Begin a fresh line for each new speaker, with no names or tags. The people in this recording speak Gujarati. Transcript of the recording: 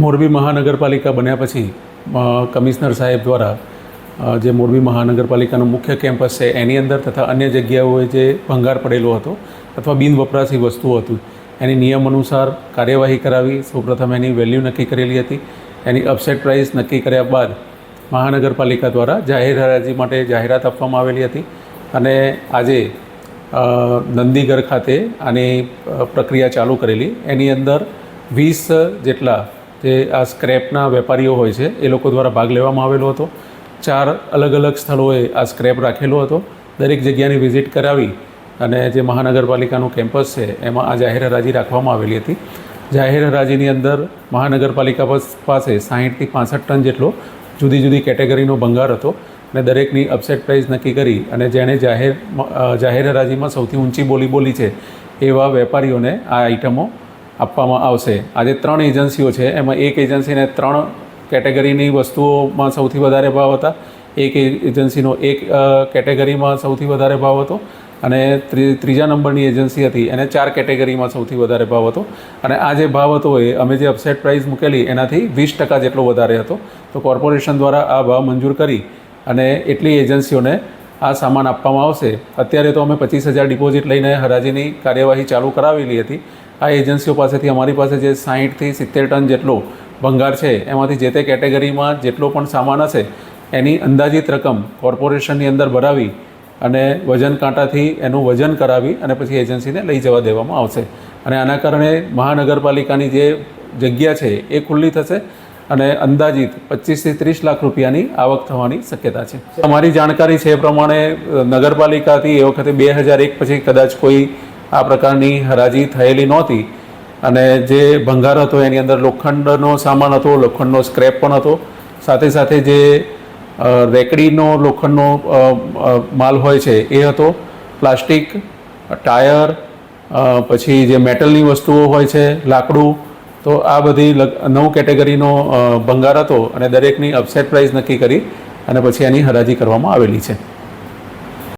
મોરબી મહાનગરપાલિકા બન્યા પછી કમિશનર સાહેબ દ્વારા જે મોરબી મહાનગરપાલિકાનું મુખ્ય કેમ્પસ છે, એની અંદર તથા અન્ય જગ્યાઓએ જે ભંગાર પડેલો હતો અથવા બિન વપરાશી વસ્તુઓ હતું, એની નિયમ અનુસાર કાર્યવાહી કરાવી, સૌપ્રથમ એની વેલ્યુ નક્કી કરેલી હતી, એની અપસેટ પ્રાઇસ નક્કી કર્યા બાદ મહાનગરપાલિકા દ્વારા જાહેર હરાજી માટે જાહેરાત આપવામાં આવેલી હતી અને આજે નંદીગર ખાતે આની પ્રક્રિયા ચાલુ કરેલી, એની અંદર વીસ જેટલા જે આ સ્ક્રેપના વેપારીઓ હોય છે, એ લોકો દ્વારા ભાગ લેવામાં આવેલો હતો. ચાર અલગ અલગ સ્થળોએ આ સ્ક્રેપ રાખેલો હતો. દરેક જગ્યાની વિઝિટ કરાવી અને જે મહાનગરપાલિકાનું કેમ્પસ છે, એમાં આ જાહેર હરાજી રાખવામાં આવેલી હતી. જાહેર હરાજીની અંદર મહાનગરપાલિકા પાસે સાહીઠથી પાસઠ ટન જેટલો જુદી જુદી કેટેગરીનો ભંગાર હતો અને દરેકની અપસેટ પ્રાઇસ નક્કી કરી અને જેણે જાહેર જાહેર હરાજીમાં સૌથી ઊંચી બોલી બોલી છે એવા વેપારીઓને આ આઇટમો આપવામાં આવશે. આજે ત્રણ એજન્સીઓ છે. એમાં એક એજન્સીને ત્રણ કેટેગરીની વસ્તુઓમાં સૌથી વધારે ભાવ હતા. એક એજન્સીનો એક કેટેગરીમાં સૌથી વધારે ભાવ હતો અને ત્રી- ત્રીજા નંબરની એજન્સી હતી એને ચાર કેટેગરીમાં સૌથી વધારે ભાવ હતો. અને આ જે ભાવ હતો એ અમે જે અપસેટ પ્રાઇસ મૂકેલી એનાથી વીસ ટકા જેટલો વધારે હતો. તો કોર્પોરેશન દ્વારા આ ભાવ મંજૂર કરી અને એટલી એજન્સીઓને આ સામાન આપવામાં આવશે. અત્યારે તો અમે પચીસ હજાર ડિપોઝિટ લઈને હરાજીની કાર્યવાહી ચાલુ કરાવેલી હતી. આ એજન્સીઓ પાસેથી અમારી પાસે જે સાહીઠથી સિત્તેર ટન જેટલો ભંગાર છે, એમાંથી જે તે કેટેગરીમાં જેટલો પણ સામાન હશે, એની અંદાજિત રકમ કોર્પોરેશનની અંદર ભરાવી અને વજન કાંટાથી એનું વજન કરાવી અને પછી એજન્સીને લઈ જવા દેવામાં આવશે. અને આના કારણે મહાનગરપાલિકાની જે જગ્યા છે એ ખુલ્લી થશે અને અંદાજિત પચીસથી ત્રીસ લાખ રૂપિયાની આવક થવાની શક્યતા છે. અમારી જાણકારી છે એ પ્રમાણે નગરપાલિકાથી એ વખતે બે હજાર એક પછી કદાચ કોઈ આ પ્રકારની હરાજી થયેલી નહોતી. અને જે ભંગાર હતો, એની અંદર લોખંડનો સામાન હતો, લોખંડનો સ્ક્રેપ પણ હતો. સાથે સાથે જે રેકડીનો લોખંડનો માલ હોય છે, એ હતો. પ્લાસ્ટિક, ટાયર પછી જે મેટલની વસ્તુઓ હોય છે, લાકડું, તો આ બધી નવ કેટેગરીનો ભંગાર હતો અને દરેકની અપસેટ પ્રાઇસ નક્કી કરી અને પછી એની હરાજી કરવામાં આવેલી છે.